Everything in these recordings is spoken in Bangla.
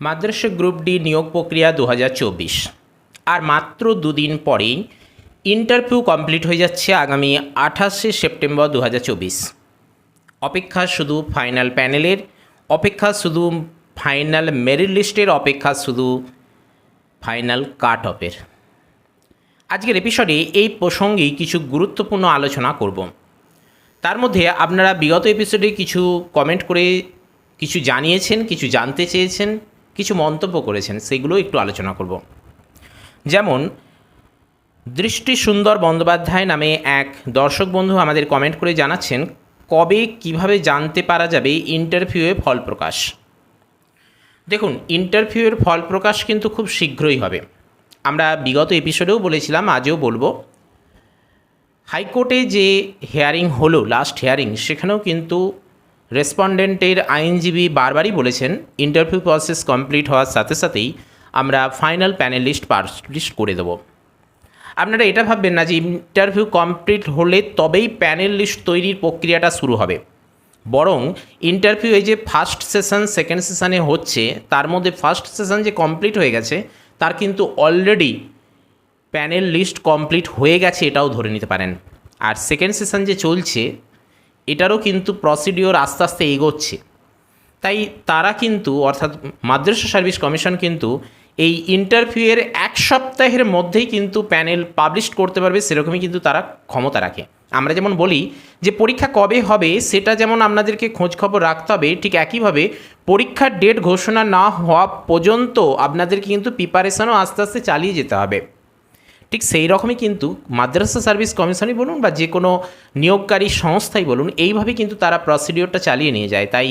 মাদ্রাসা গ্রুপ ডি নিয়োগ প্রক্রিয়া দু হাজার চব্বিশ। আর মাত্র দুদিন পরেই ইন্টারভিউ কমপ্লিট হয়ে যাচ্ছে আগামী আঠাশে সেপ্টেম্বর দু হাজার চব্বিশ। অপেক্ষা শুধু ফাইনাল প্যানেলের, অপেক্ষা শুধু ফাইনাল মেরিট লিস্টের, অপেক্ষা শুধু ফাইনাল কাট অফের আজকের এপিসোডে এই প্রসঙ্গেই কিছু গুরুত্বপূর্ণ আলোচনা করব। তার মধ্যে আপনারা বিগত এপিসোডে কিছু কমেন্ট করে কিছু জানিয়েছেন, কিছু জানতে চেয়েছেন। কিছু মন্তব্য করেছেন সেগুলো একটু আলোচনা করব। যেমন, দৃষ্টি সুন্দর বন্দ্যোপাধ্যায় নামে এক দর্শক বন্ধু আমাদের কমেন্ট করে জানাচ্ছেন, কবে কীভাবে জানতে পারা যাবে ইন্টারভিউয়ে ফল প্রকাশ দেখুন ইন্টারভিউয়ের ফল প্রকাশ কিন্তু খুব শীঘ্রই হবে। আমরা বিগত এপিসোডেও বলেছিলাম, আজও বলব। হাইকোর্টে যে হেয়ারিং হলো লাস্ট হেয়ারিং সেখানেও কিন্তু রেসপন্ডেন্টের আইনজীবী বারবারই বলেছেন, ইন্টারভিউ প্রসেস কমপ্লিট হওয়ার সাথে সাথেই আমরা ফাইনাল প্যানেল লিস্ট পাবলিশ করে দেবো। আপনারা এটা ভাববেন না যে ইন্টারভিউ কমপ্লিট হলে তবেই প্যানেল লিস্ট তৈরির প্রক্রিয়াটা শুরু হবে। বরং ইন্টারভিউ এই যে ফার্স্ট সেশন, সেকেন্ড সেশনে হচ্ছে, তার মধ্যে ফার্স্ট সেশন যে কমপ্লিট হয়ে গেছে, তার কিন্তু অলরেডি প্যানেল লিস্ট কমপ্লিট হয়ে গেছে এটাও ধরে নিতে পারেন। আর সেকেন্ড সেশন যে চলছে এটারও কিন্তু প্রসিডিওর আস্তে আস্তে এগোচ্ছে। তাই তারা কিন্তু, অর্থাৎ মাদ্রাসা সার্ভিস কমিশন কিন্তু এই ইন্টারভিউয়ের এক সপ্তাহের মধ্যেই কিন্তু প্যানেল পাবলিশ করতে পারবে, সেরকমই কিন্তু তারা ক্ষমতা রাখে। আমরা যেমন বলি যে পরীক্ষা কবে হবে, সেটা যেমন আপনাদেরকে খোঁজ খবর রাখতে হবে, ঠিক একইভাবে পরীক্ষার ডেট ঘোষণা না হওয়া পর্যন্ত আপনাদেরকে কিন্তু প্রিপারেশনও আস্তে আস্তে চালিয়ে যেতে হবে। ঠিক সেই রকমই কিন্তু মাদ্রাসা সার্ভিস কমিশনই বলুন বা যে কোনো নিয়োগকারী সংস্থাই বলুন, এইভাবে কিন্তু তারা প্রসিডিওরটা চালিয়ে নিয়ে যায়। তাই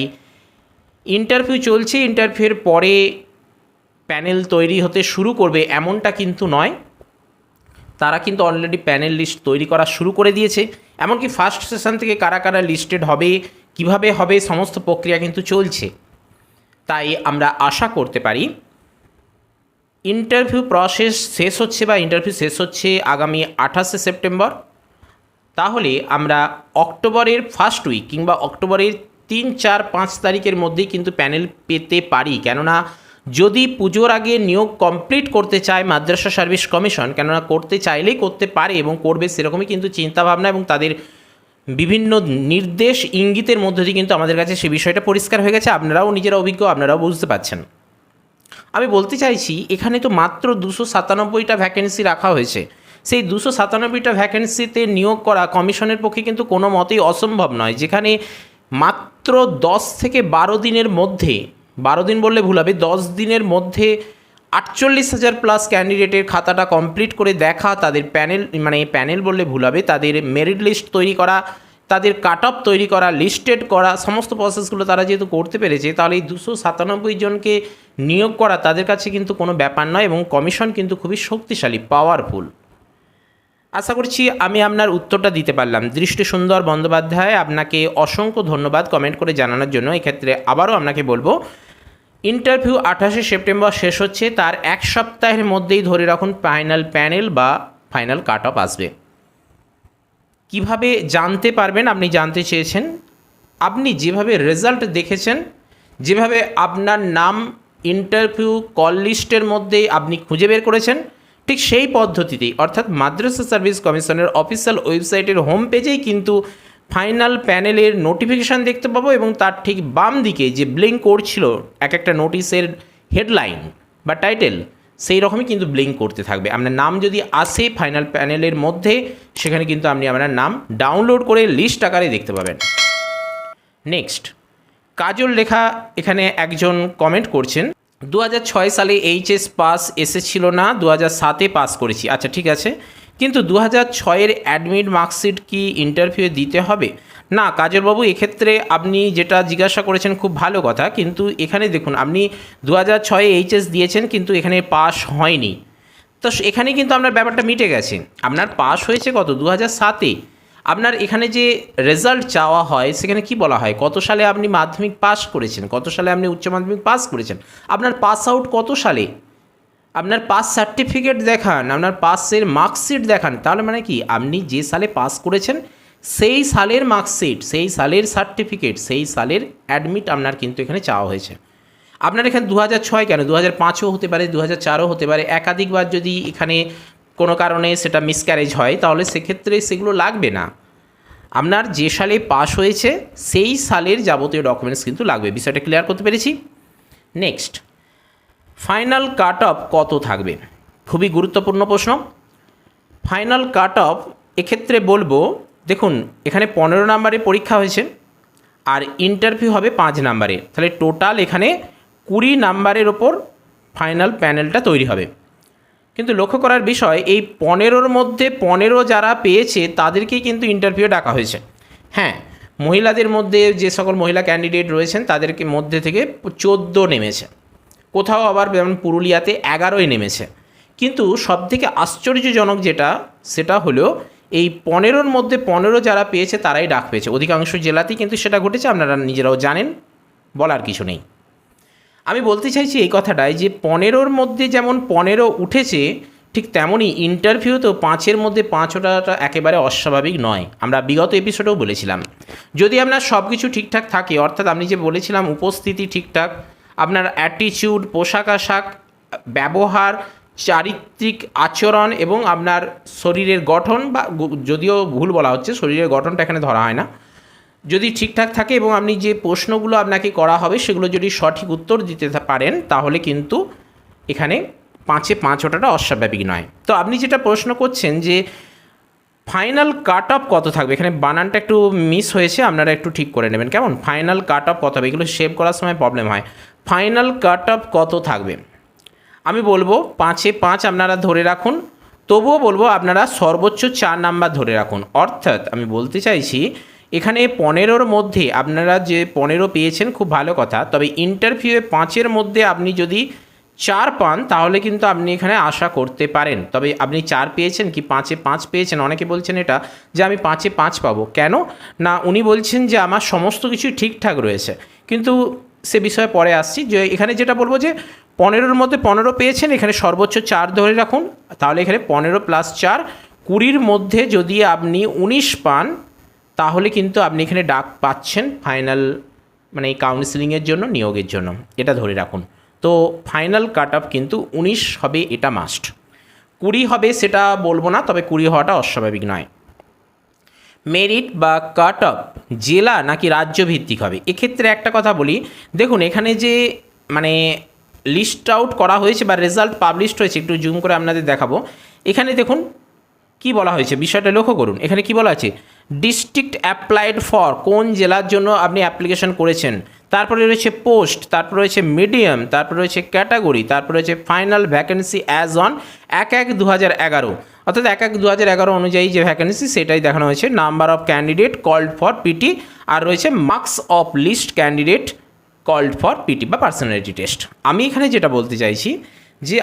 ইন্টারভিউ চলছে ইন্টারভিউয়ের পরে প্যানেল তৈরি হতে শুরু করবে এমনটা কিন্তু নয়। তারা কিন্তু অলরেডি প্যানেল লিস্ট তৈরি করা শুরু করে দিয়েছে। এমনকি ফার্স্ট সেশন থেকে কারা কারা লিস্টেড হবে, কীভাবে হবে, সমস্ত প্রক্রিয়া কিন্তু চলছে। তাই আমরা আশা করতে পারি ইন্টারভিউ প্রসেস শেষ হচ্ছে বা ইন্টারভিউ শেষ হচ্ছে আগামী আঠাশে সেপ্টেম্বর। তাহলে আমরা অক্টোবরের ফার্স্ট উইক কিংবা অক্টোবরের তিন, চার, পাঁচ তারিখের মধ্যেই কিন্তু প্যানেল পেতে পারি। কেননা যদি পুজোর আগে নিয়োগ কমপ্লিট করতে চায় মাদ্রাসা সার্ভিস কমিশন কেননা করতে চাইলেই করতে পারে এবং করবে সেরকমই কিন্তু চিন্তাভাবনা এবং তাদের বিভিন্ন নির্দেশ ইঙ্গিতের মধ্যে দিয়ে কিন্তু আমাদের কাছে সে বিষয়টা পরিষ্কার হয়ে গেছে। আপনারাও নিজেরা অভিজ্ঞ, আপনারাও বুঝতে পারছেন। আমি বলতে চাইছি, এখানে তো মাত্র দুশো সাতানব্বইটা ভ্যাকেন্সি রাখা হয়েছে। সেই দুশো সাতানব্বইটা ভ্যাকেন্সিতে নিয়োগ করা কমিশনের পক্ষে কিন্তু কোনো মতেই অসম্ভব নয়, যেখানে মাত্র দশ থেকে বারো দিনের মধ্যে, বারো দিন বললে ভুল হবে, দশ দিনের মধ্যে আটচল্লিশ হাজার প্লাস ক্যান্ডিডেটের খাতাটা কমপ্লিট করে দেখা, তাদের প্যানেল মানে প্যানেল বললে ভুল হবে, তাদের মেরিট লিস্ট তৈরি করা তাদের কাট অফ তৈরি করা, লিস্টেড করা, সমস্ত প্রসেসগুলো তারা যেহেতু করতে পেরেছে, তাহলে এই দুশো সাতানব্বই জনকে নিয়োগ করা তাদের কাছে কিন্তু কোনো ব্যাপার নয় এবং কমিশন কিন্তু খুবই শক্তিশালী পাওয়ারফুল আশা করছি আমি আপনার উত্তরটা দিতে পারলাম। দৃষ্টি সুন্দর বন্দ্যোপাধ্যায়, আপনাকে অসংখ্য ধন্যবাদ কমেন্ট করে জানানোর জন্য। এক্ষেত্রে আবারও আপনাকে বলব ইন্টারভিউ আঠাশে সেপ্টেম্বর শেষ হচ্ছে, তার এক সপ্তাহের মধ্যেই ধরে রাখুন ফাইনাল প্যানেল বা ফাইনাল কাট অফ আসবে। কীভাবে জানতে পারবেন আপনি জানতে চেয়েছেন? আপনি যেভাবে রেজাল্ট দেখেছেন, যেভাবে আপনার নাম ইন্টারভিউ কল লিস্টের মধ্যে আপনি খুঁজে বের করেছেন, ঠিক সেই পদ্ধতিতেই, অর্থাৎ মাদ্রাসা সার্ভিস কমিশনের অফিসিয়াল ওয়েবসাইটের হোম পেজেই কিন্তু ফাইনাল প্যানেলের নোটিফিকেশান দেখতে পাবো এবং তার ঠিক বাম দিকে যে ব্লিঙ্ক করছিল এক একটা নোটিশের হেডলাইন বা টাইটেল সেই রকমই কিন্তু ব্লিঙ্ক করতে থাকবে। আপনার নাম যদি আসে ফাইনাল প্যানেলের মধ্যে, সেখানে কিন্তু আপনি আপনার নাম ডাউনলোড করে লিস্ট আকারে দেখতে পাবেন। নেক্সট, কাজল লেখা এখানে একজন কমেন্ট করছেন দু সালে এইচএস পাস এসেছিল না দু হাজার সাতে পাস করেছি। আচ্ছা ঠিক আছে। কিন্তু দু হাজার ছয়ের অ্যাডমিট মার্কশিট কি ইন্টারভিউ দিতে হবে? না, কাজলবাবু, এক্ষেত্রে আপনি যেটা জিজ্ঞাসা করেছেন খুব ভালো কথা, কিন্তু এখানে দেখুন, আপনি দু হাজার ছয়ে এইচএস দিয়েছেন, কিন্তু এখানে পাস হয়নি। তো এখানে কিন্তু আপনার ব্যাপারটা মিটে গেছে। আপনার পাস হয়েছে কত? দু হাজার সাতে। আপনার এখানে যে রেজাল্ট চাওয়া হয়, সেখানে কি বলা হয়? কত সালে আপনি মাধ্যমিক পাস করেছেন? কত সালে আপনি উচ্চ মাধ্যমিক পাস করেছেন? আপনার পাস আউট কত সালে? আপনার পাস সার্টিফিকেট দেখান, আপনার পাসের মার্কশিট দেখান তাহলে মানে কি? আপনি যে সালে পাস করেছেন, সেই সালের মার্কশিট সেই সালের সার্টিফিকেট সেই সালের অ্যাডমিট আপনার কিন্তু এখানে চাওয়া হয়েছে। আপনার এখানে দু ছয় কেন? দু হাজার পাঁচও হতে পারে দু হাজার চারও হতে পারে। একাধিকবার যদি এখানে কোনো কারণে সেটা মিসক্যারেজ হয়, তাহলে সেক্ষেত্রে সেগুলো লাগবে না। আপনার যে সালে পাস হয়েছে, সেই সালের যাবতীয় ডকুমেন্টস কিন্তু লাগবে। বিষয়টা ক্লিয়ার করতে পেরেছি? নেক্সট ফাইনাল কাট অফ কত থাকবে? খুবই গুরুত্বপূর্ণ প্রশ্ন। ফাইনাল কাট অফ এক্ষেত্রে বলব, দেখুন, এখানে পনেরো নাম্বারে পরীক্ষা হয়েছে, আর ইন্টারভিউ হবে পাঁচ নাম্বারে। তাহলে টোটাল এখানে কুড়ি নাম্বারের ওপর ফাইনাল প্যানেলটা তৈরি হবে। কিন্তু লক্ষ্য করার বিষয়, এই পনেরোর মধ্যে পনেরো যারা পেয়েছে, তাদেরকেই কিন্তু ইন্টারভিউ ডাকা হয়েছে। হ্যাঁ মহিলাদের মধ্যে যে সকল মহিলা ক্যান্ডিডেট রয়েছেন, তাদেরকে মধ্যে থেকে চোদ্দ নেমেছে। কোথাও আবার যেমন পুরুলিয়াতে এগারোই নেমেছে। কিন্তু সবথেকে আশ্চর্যজনক যেটা, সেটা হলো এই পনেরোর মধ্যে পনেরো যারা পেয়েছে তারাই ডাক পেয়েছে। অধিকাংশ জেলাতেই কিন্তু সেটা ঘটেছে, আপনারা নিজেরাও জানেন, বলার কিছু নেই। আমি বলতে চাইছি এই কথাটাই যে পনেরোর মধ্যে যেমন পনেরো উঠেছে, ঠিক তেমনই ইন্টারভিউতেও পাঁচের মধ্যে পাঁচ ওঠাটা একেবারে অস্বাভাবিক নয়। আমরা বিগত এপিসোডেও বলেছিলাম। যদি আপনার সব কিছু ঠিকঠাক থাকে, অর্থাৎ আপনি যে বলেছিলাম, উপস্থিতি ঠিকঠাক আপনার অ্যাটিচিউড পোশাক আশাক, ব্যবহার, চারিত্রিক আচরণ এবং আপনার শরীরের গঠন বা যদিও ভুল বলা হচ্ছে, শরীরের গঠনটা এখানে ধরা হয় না। যদি ঠিকঠাক থাকে এবং আপনি যে প্রশ্নগুলো আপনাকে করা হবে সেগুলো যদি সঠিক উত্তর দিতে পারেন, তাহলে কিন্তু এখানে পাঁচে পাঁচ ওটাটা অস্বাভাবিক নয়। তো আপনি যেটা প্রশ্ন করছেন যে ফাইনাল কাট অফ কত থাকবে? এখানে বানানটা একটু মিস হয়েছে, আপনারা একটু ঠিক করে নেবেন। কেমন? ফাইনাল কাট অফ কত হবে? এগুলো সেভ করার সময় প্রবলেম হয়। ফাইনাল কাট অফ কত থাকবে? আমি বলব পাঁচে পাঁচ আপনারা ধরে রাখুন। তবুও বলব আপনারা সর্বোচ্চ চার নাম্বার ধরে রাখুন। অর্থাৎ আমি বলতে চাইছি, এখানে পনেরোর মধ্যে আপনারা যে পনেরো পেয়েছেন, খুব ভালো কথা। তবে ইন্টারভিউয়ে পাঁচের মধ্যে আপনি যদি চার পান, তাহলে কিন্তু আপনি এখানে আশা করতে পারেন। তবে আপনি চার পেয়েছেন কি পাঁচে পাঁচ পেয়েছেন? অনেকে বলছেন এটা যে আমি পাঁচে পাঁচ পাবো। কেন? না, উনি বলছেন যে আমার সমস্ত কিছুই ঠিকঠাক রয়েছে। কিন্তু সে বিষয়ে পরে আসছি যে এখানে যেটা বলব যে পনেরোর মধ্যে পনেরো পেয়েছেন, এখানে সর্বোচ্চ চার ধরে রাখুন। তাহলে এখানে পনেরো প্লাস চার, কুড়ির মধ্যে যদি আপনি উনিশ পান, তাহলে কিন্তু আপনি এখানে ডাক পাচ্ছেন ফাইনাল মানে এই কাউন্সিলিংয়ের জন্য, নিয়োগের জন্য। এটা ধরে রাখুন। তো ফাইনাল কাট অফ কিন্তু উনিশ হবে এটা মাস্ট কুড়ি হবে সেটা বলব না, তবে কুড়ি হওয়াটা অস্বাভাবিক নয়। মেরিট বা কাট অফ জেলা নাকি রাজ্য ভিত্তিক হবে? এক্ষেত্রে একটা কথা বলি, দেখুন এখানে যে মানে লিস্ট আউট করা হয়েছে বা রেজাল্ট পাবলিশড হয়েছে, একটু জুম করে আপনাদের দেখাবো। এখানে দেখুন কি বলা হয়েছে? বিষয়টা লক্ষ্য করুন। এখানে কি বলা আছে? ডিস্ট্রিক্ট অ্যাপ্লাইড ফর কোন জেলার জন্য আপনি অ্যাপ্লিকেশন করেছেন? তারপরে রয়েছে পোস্ট তারপরে রয়েছে মিডিয়াম তারপরে রয়েছে ক্যাটাগরি তারপরে রয়েছে ফাইনাল ভ্যাকেন্সি অ্যাজ অন এক এক দু হাজার এগারো। অর্থাৎ এক এক দু হাজার এগারো অনুযায়ী যে ভ্যাকেন্সি সেটাই দেখানো হয়েছে। Number of candidate called for PT আর রয়েছে marks of list candidate called for PT বা পার্সোনালিটি টেস্ট আমি এখানে যেটা বলতে চাইছি যে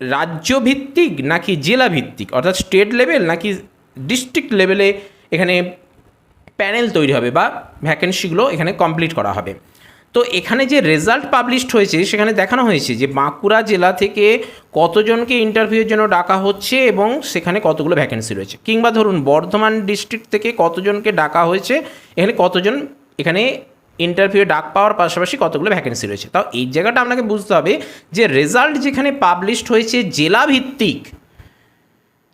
আম- রাজ্য ভিত্তিক নাকি জেলা ভিত্তিক অর্থাৎ স্টেট লেভেল নাকি ডিস্ট্রিক্ট লেভেলে এখানে প্যানেল তৈরি হবে বা ভ্যাকেন্সিগুলো এখানে কমপ্লিট করা হবে। তো এখানে যে রেজাল্ট পাবলিশড হয়েছে, সেখানে দেখানো হয়েছে যে বাঁকুড়া জেলা থেকে কতজনকে ইন্টারভিউয়ের জন্য ডাকা হচ্ছে এবং সেখানে কতগুলো ভ্যাকেন্সি রয়েছে। কিংবা ধরুন, বর্ধমান ডিস্ট্রিক্ট থেকে কতজনকে ডাকা হয়েছে, এখানে কতজন এখানে ইন্টারভিউ ডাক পাওয়ার পাশাপাশি কতগুলো ভ্যাকেন্সি রয়েছে। তাও এই জায়গাটা আপনাকে বুঝতে হবে যে রেজাল্ট যেখানে পাবলিশড হয়েছে জেলা ভিত্তিক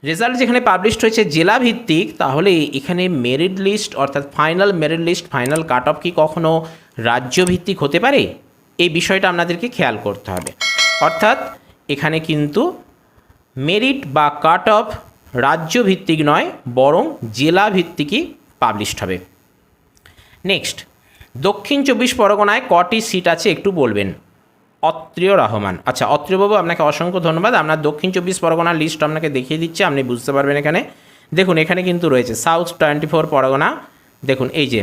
রেজাল্ট যেখানে পাবলিশড হয়েছে জেলা ভিত্তিক তাহলে এখানে মেরিট লিস্ট অর্থাৎ final merit list final cut off কি কখনো রাজ্য ভিত্তিক হতে পারে? এই বিষয়টা আপনাদেরকে খেয়াল করতে হবে। অর্থাৎ এখানে কিন্তু মেরিট বা কাট অফ রাজ্য ভিত্তিক নয়, বরং জেলা ভিত্তিকই পাবলিশড হবে। নেক্সট দক্ষিণ চব্বিশ পরগনায় কটি সিট আছে একটু বলবেন? অত্রিয় রহমান। আচ্ছা অত্রিয়বাবু, আপনাকে অসংখ্য ধন্যবাদ। আপনার দক্ষিণ চব্বিশ পরগনার লিস্ট আপনাকে দেখিয়ে দিচ্ছি, আপনি বুঝতে পারবেন এখানে। দেখুন, এখানে কিন্তু রয়েছে সাউথ টোয়েন্টি ফোর পরগনা। দেখুন, এই যে,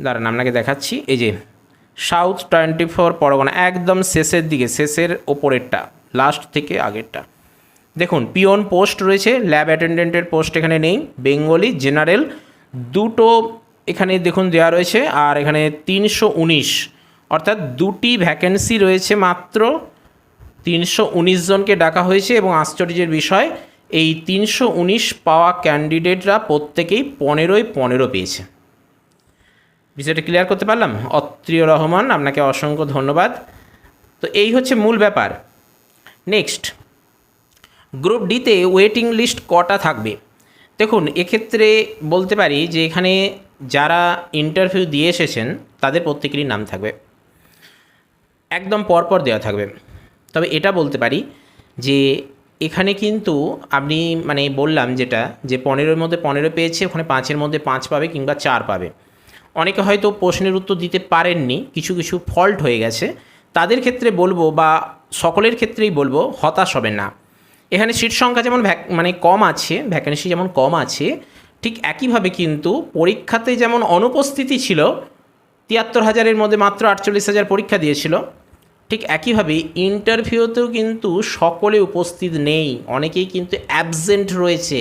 দাঁড়ান, আপনাকে দেখাচ্ছি, এই যে সাউথ টোয়েন্টি ফোর পরগনা, একদম শেষের দিকে, শেষের ওপরেরটা লাস্ট থেকে আগেরটা। দেখুন পিওন পোস্ট রয়েছে ল্যাব অ্যাটেন্ডেন্টের পোস্ট এখানে নেই বেঙ্গলি জেনারেল দুটো এখানে দেখুন দেওয়া রয়েছে, আর এখানে তিনশো উনিশ, অর্থাৎ দুটি ভ্যাকেন্সি রয়েছে মাত্র। তিনশো উনিশ জনকে ডাকা হয়েছে এবং আশ্চর্যের বিষয়, এই তিনশো উনিশ পাওয়া ক্যান্ডিডেটরা প্রত্যেকেই পনেরোই পনেরো পেয়েছে। বিষয়টা ক্লিয়ার করতে পারলাম? অত্রিয় রহমান, আপনাকে অসংখ্য ধন্যবাদ। তো এই হচ্ছে মূল ব্যাপার। নেক্সট গ্রুপ ডিতে ওয়েটিং লিস্ট কটা থাকবে? দেখুন, এক্ষেত্রে বলতে পারি যে এখানে যারা ইন্টারভিউ দিয়ে এসেছেন, তাদের প্রত্যেকেরই নাম থাকবে। একদম পরপর দেওয়া থাকবে। তবে এটা বলতে পারি যে, এখানে কিন্তু আপনি মানে বললাম যেটা, যে পনেরোর মধ্যে পনেরো পেয়েছে, ওখানে পাঁচের মধ্যে পাঁচ পাবে কিংবা চার পাবে। অনেকে হয়তো প্রশ্নের উত্তর দিতে পারেননি, কিছু কিছু ফল্ট হয়ে গেছে। তাদের ক্ষেত্রে বলব বা সকলের ক্ষেত্রেই বলব, হতাশ হবে না। এখানে সিট সংখ্যা যেমন মানে কম আছে ভ্যাকেন্সি যেমন কম আছে ঠিক একইভাবে কিন্তু পরীক্ষাতে যেমন অনুপস্থিতি ছিল, তিয়াত্তর হাজারের মধ্যে মাত্র আটচল্লিশ হাজার পরীক্ষা দিয়েছিল, ঠিক একইভাবে ইন্টারভিউতেও কিন্তু সকলে উপস্থিত নেই, অনেকেই কিন্তু অ্যাবসেন্ট রয়েছে,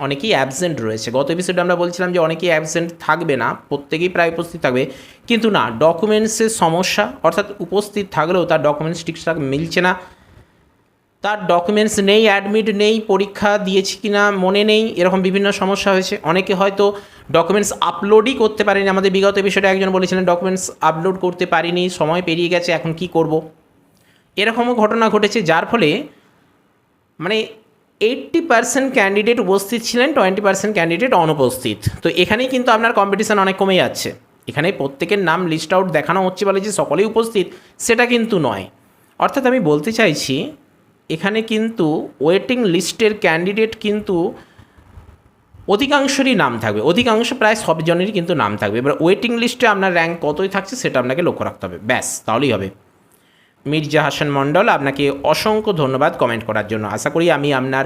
অনেকেই অ্যাবসেন্ট রয়েছে। গত এপিসোডে আমরা বলছিলাম যে অনেকেই অ্যাবসেন্ট থাকবে না, প্রত্যেকেই প্রায় উপস্থিত থাকবে, কিন্তু না ডকুমেন্টসের সমস্যা, অর্থাৎ উপস্থিত থাকলেও তার ডকুমেন্টস ঠিকঠাক মিলছে না তার ডকুমেন্টস নেই অ্যাডমিট নেই, পরীক্ষা দিয়েছি কি না মনে নেই, এরকম বিভিন্ন সমস্যা হয়েছে। অনেকে হয়তো ডকুমেন্টস আপলোডই করতে পারেনি। আমাদের বিগত বিষয়টা একজন বলেছিলেন ডকুমেন্টস আপলোড করতে পারিনি, সময় পেরিয়ে গেছে, এখন কি করব? এরকমও ঘটনা ঘটেছে, যার ফলে মানে এইট্টি পার্সেন্ট ক্যান্ডিডেট উপস্থিত ছিলেন টোয়েন্টি পার্সেন্ট ক্যান্ডিডেট অনুপস্থিত। তো এখানেই কিন্তু আপনার কম্পিটিশান অনেক কমে যাচ্ছে। এখানে প্রত্যেকের নাম লিস্ট আউট দেখানো হচ্ছে বলে যে সকলেই উপস্থিত, সেটা কিন্তু নয়। অর্থাৎ আমি বলতে চাইছি এখানে কিন্তু ওয়েটিং লিস্টের ক্যান্ডিডেট কিন্তু অধিকাংশেরই নাম থাকবে। অধিকাংশ প্রায় সবজনেরই কিন্তু নাম থাকবে। এবার ওয়েটিং লিস্টে আপনার র্যাঙ্ক কতই থাকছে সেটা আপনাকে লক্ষ্য রাখতে হবে। ব্যাস, তাহলেই হবে। মির্জা হাসান মণ্ডল, আপনাকে অসংখ্য ধন্যবাদ কমেন্ট করার জন্য। আশা করি আমি আপনার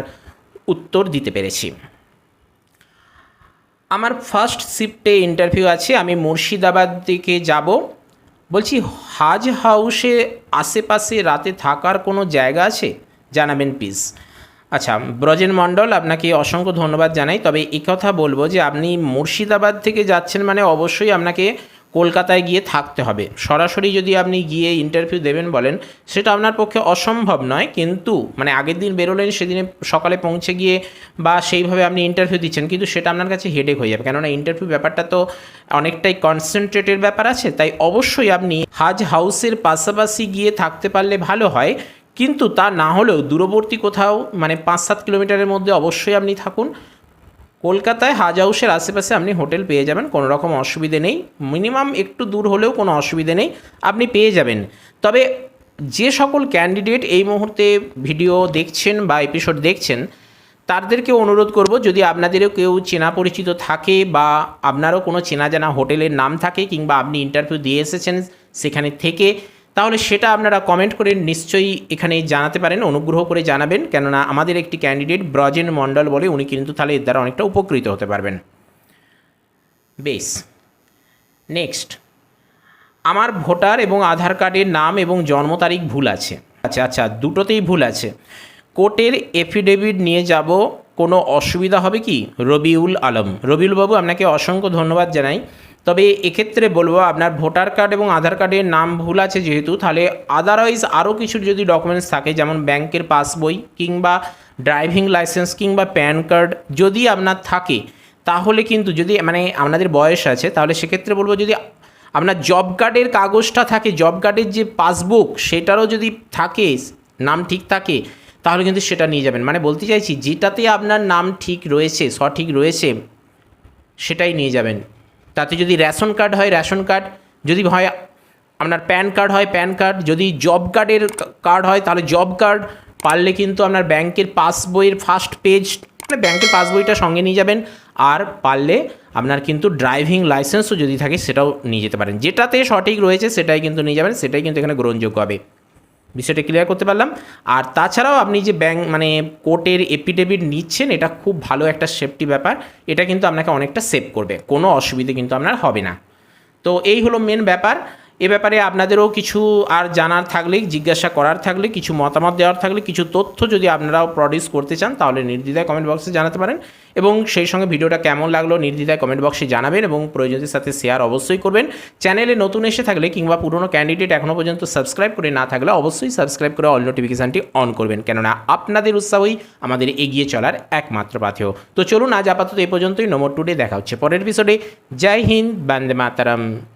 উত্তর দিতে পেরেছি। আমার ফার্স্ট শিফটে ইন্টারভিউ আছে, আমি মুর্শিদাবাদ থেকে যাব। বলছি, হাজ হাউসে আশেপাশে রাতে থাকার কোনো জায়গা আছে? জানাবেন প্লিজ আচ্ছা ব্রজেন মণ্ডল, আপনাকে অসংখ্য ধন্যবাদ জানাই। তবে কথা বলব যে, আপনি মুর্শিদাবাদ থেকে যাচ্ছেন মানে অবশ্যই আপনাকে কলকাতায় গিয়ে থাকতে হবে। সরাসরি যদি আপনি গিয়ে ইন্টারভিউ দেবেন বলেন, সেটা আপনার পক্ষে অসম্ভব নয়, কিন্তু মানে আগের দিন বেরোলেন, সেদিনে সকালে পৌঁছে গিয়ে বা সেইভাবে আপনি ইন্টারভিউ দিচ্ছেন, কিন্তু সেটা আপনার কাছে হেডেক হয়ে যাবে। কেননা ইন্টারভিউ ব্যাপারটা তো অনেকটাই কনসেন্ট্রেটের ব্যাপার আছে, তাই অবশ্যই আপনি হাজ হাউসের পাশাপাশি গিয়ে থাকতে পারলে ভালো হয়। কিন্তু তা না হলেও দূরবর্তী কোথাও মানে পাঁচ সাত কিলোমিটারের মধ্যে অবশ্যই আপনি থাকুন। কলকাতায় হাজ হাউসের আশেপাশে আপনি হোটেল পেয়ে যাবেন কোনো রকম অসুবিধে নেই। মিনিমাম একটু দূর হলেও কোনো অসুবিধে নেই, আপনি পেয়ে যাবেন। তবে যে সকল ক্যান্ডিডেট এই মুহূর্তে ভিডিও দেখছেন বা এপিসোড দেখছেন তাদেরকে অনুরোধ করব, যদি আপনাদেরও কেউ চেনা পরিচিত থাকে বা আপনারও কোনো চেনা জানা হোটেলের নাম থাকে কিংবা আপনি ইন্টারভিউ দিয়ে এসেছেন সেখানে থেকে তাহলে সেটা আপনারা কমেন্ট করে নিশ্চয়ই এখানে জানাতে পারেন, অনুগ্রহ করে জানাবেন। কেননা আমাদের একটি ক্যান্ডিডেট ব্রজেন মণ্ডল বলে, উনি কিন্তু তাহলে এর দ্বারা অনেকটা উপকৃত হতে পারবেন। বেশ। নেক্সট আমার ভোটার এবং আধার কার্ডের নাম এবং জন্ম তারিখ ভুল আছে। আচ্ছা আচ্ছা দুটোতেই ভুল আছে। কোর্টের এফিডেভিট নিয়ে যাব, কোনো অসুবিধা হবে কি? রবিউল আলম। রবিউল বাবু আপনাকে অসংখ্য ধন্যবাদ জানাই। তবে এক্ষেত্রে বলব আপনার ভোটার কার্ড এবং আধার কার্ডের নাম ভুল আছে যেহেতু, তাহলে আদারওয়াইজ আরও কিছু যদি ডকুমেন্টস থাকে, যেমন ব্যাংকের পাসবই কিংবা ড্রাইভিং লাইসেন্স কিংবা প্যান কার্ড যদি আপনার থাকে, তাহলে কিন্তু যদি মানে আপনাদের বয়স আছে, তাহলে সেক্ষেত্রে বলব যদি আপনার জব কার্ডের কাগজটা থাকে জব কার্ডের যে পাসবুক সেটারও যদি থাকে, নাম ঠিক থাকে, তাহলে কিন্তু সেটা নিয়ে যাবেন। মানে বলতে চাইছি, যেটাতে আপনার নাম ঠিক রয়েছে, সঠিক রয়েছে, সেটাই নিয়ে যাবেন। তাতে যদি রেশন কার্ড হয়, রেশন কার্ড। যদি হয়, আপনার প্যান কার্ড হয়, প্যান কার্ড। যদি জব কার্ডের কার্ড হয়, তাহলে জব কার্ড। পারলে কিন্তু আপনার ব্যাংকের পাসবইয়ের ফার্স্ট পেজ মানে ব্যাংকের পাসবইটা সঙ্গে নিয়ে যাবেন। আর পারলে আপনার কিন্তু ড্রাইভিং লাইসেন্সও যদি থাকে, সেটাও নিয়ে যেতে পারেন। যেটাতে সঠিক রয়েছে, সেটাই কিন্তু নিয়ে যাবেন, সেটাই কিন্তু এখানে গ্রহণযোগ্য হবে। বিষয়টা ক্লিয়ার করতে পারলাম। আর তাছাড়াও আপনি যে ব্যাংক মানে কোর্টের এপিডেভিট নিচ্ছেন, এটা খুব ভালো একটা সেফটি ব্যাপার। এটা কিন্তু আপনাকে অনেকটা সেভ করবে। কোনো অসুবিধে কিন্তু আপনার হবে না। তো এই হলো মেন ব্যাপার। এ ব্যাপারে আপনাদেরও কিছু আর জানার থাকলে, জিজ্ঞাসা করার থাকলে, কিছু মতামত দেওয়ার থাকলে, কিছু তথ্য যদি আপনারাও প্রডিউস করতে চান, তাহলে নির্দ্বিধায় কমেন্ট বক্সে জানাতে পারেন। এবং সেই সঙ্গে ভিডিওটা কেমন লাগল, নির্দ্বিধায় কমেন্ট বক্সে জানাবেন এবং প্রয়োজনের সাথে শেয়ার অবশ্যই করবেন। চ্যানেলে নতুন এসে থাকলে কিংবা পুরনো ক্যান্ডিডেট এখনও পর্যন্ত সাবস্ক্রাইব করে না থাকলে অবশ্যই সাবস্ক্রাইব করে অল নোটিফিকেশানটি অন করবেন। কেননা আপনাদের উৎসাহই আমাদের এগিয়ে চলার একমাত্র পাথেয়। তো চলুন আজ আপাতত এই পর্যন্তই নম্বর টুডে দেখা হচ্ছে পরের এপিসোডে জয় হিন্দ, বন্দে মাতারাম।